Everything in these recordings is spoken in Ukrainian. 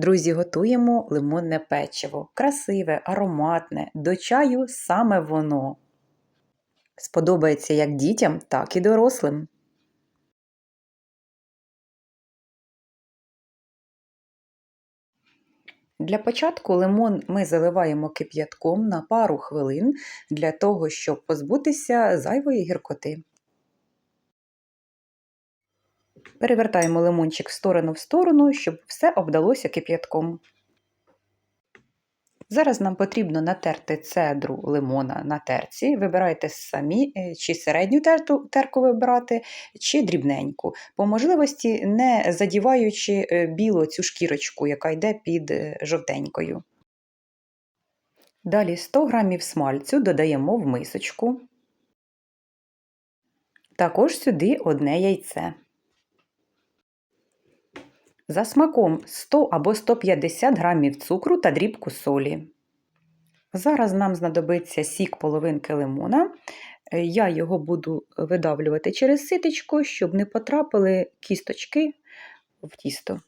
Друзі, готуємо лимонне печиво. Красиве, ароматне, до чаю саме воно. Сподобається як дітям, так і дорослим. Для початку лимон ми заливаємо кип'ятком на пару хвилин для того, щоб позбутися зайвої гіркоти. Перевертаємо лимончик в сторону в сторону, щоб все обдалося кип'ятком. Зараз нам потрібно натерти цедру лимона на терці. Вибирайте самі, е, чи середню терту, терку вибирати, чи дрібненьку. По можливості, не задіваючи е, білу цю шкірочку, яка йде під е, жовтенькою. Далі 100 г смальцю додаємо в мисочку. Також сюди одне яйце. За смаком 100 або 150 грамів цукру та дрібку солі. Зараз нам знадобиться сік половинки лимона. Я його буду видавлювати через ситечко, щоб не потрапили кісточки в тісто.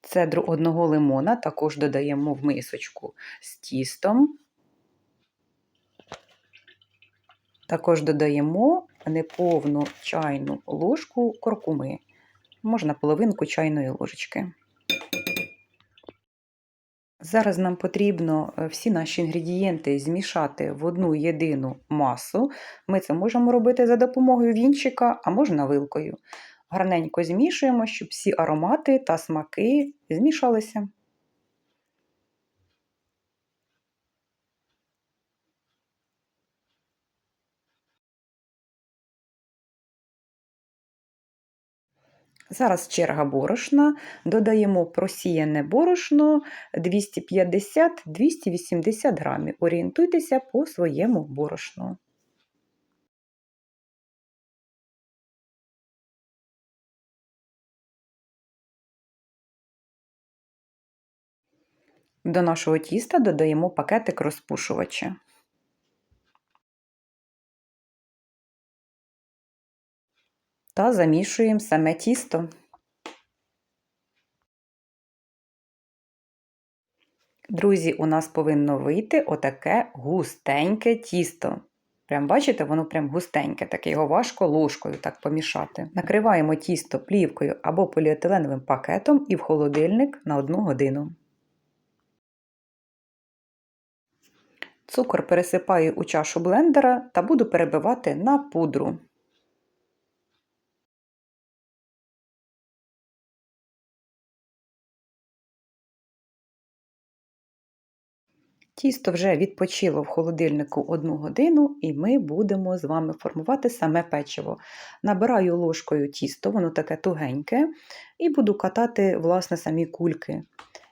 Цедру одного лимона також додаємо в мисочку з тістом. Також додаємо неповну чайну ложку куркуми, можна половинку чайної ложечки. Зараз нам потрібно е, всі наші інгредієнти змішати в одну єдину масу. Ми це можемо робити за допомогою вінчика, а можна вилкою. Гарненько змішуємо, щоб всі аромати та смаки змішалися. Зараз черга борошна, додаємо просіяне борошно 250-280 грамів. Орієнтуйтеся по своєму борошну. До нашого тіста додаємо пакетик розпушувача. Та замішуємо саме тісто. Друзі, у нас повинно вийти отаке густеньке тісто. Прям бачите, воно прям густеньке, таке його важко ложкою так помішати. Накриваємо тісто плівкою або поліетиленовим пакетом і в холодильник на 1 годину. Цукор пересипаю у чашу блендера та буду перебивати на пудру. Тісто вже відпочило в холодильнику одну годину, і ми будемо з вами формувати саме печиво. Набираю ложкою тісто, воно таке тугеньке, і буду катати власне, самі кульки.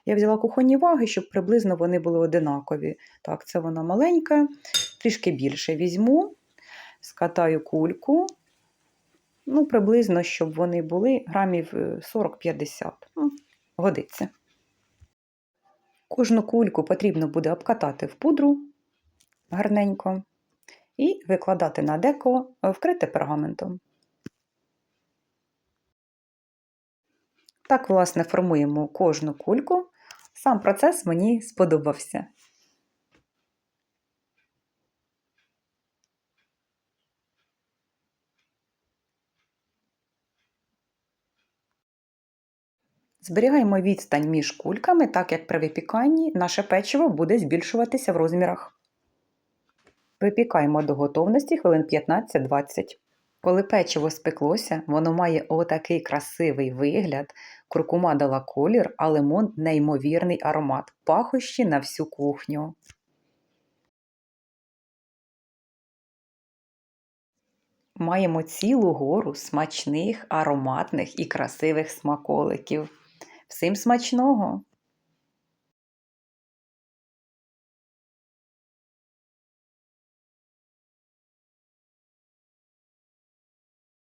Я взяла кухонні ваги, щоб приблизно вони були одинакові. Так, це вона маленька, трішки більше візьму, скатаю кульку, ну, приблизно, щоб вони були грамів 40-50. Е, ну, годиться. Кожну кульку потрібно буде обкатати в пудру гарненько і викладати на деко, вкрите пергаментом. Так, власне, формуємо кожну кульку. Сам процес мені сподобався. Зберігаємо відстань між кульками, так як при випіканні наше печиво буде збільшуватися в розмірах. Випікаємо до готовності хвилин 15-20. Коли печиво спеклося, воно має отакий красивий вигляд, куркума дала колір, а лимон неймовірний аромат, пахощі на всю кухню. Маємо цілу гору смачних, ароматних і красивих смаколиків. Всім смачного!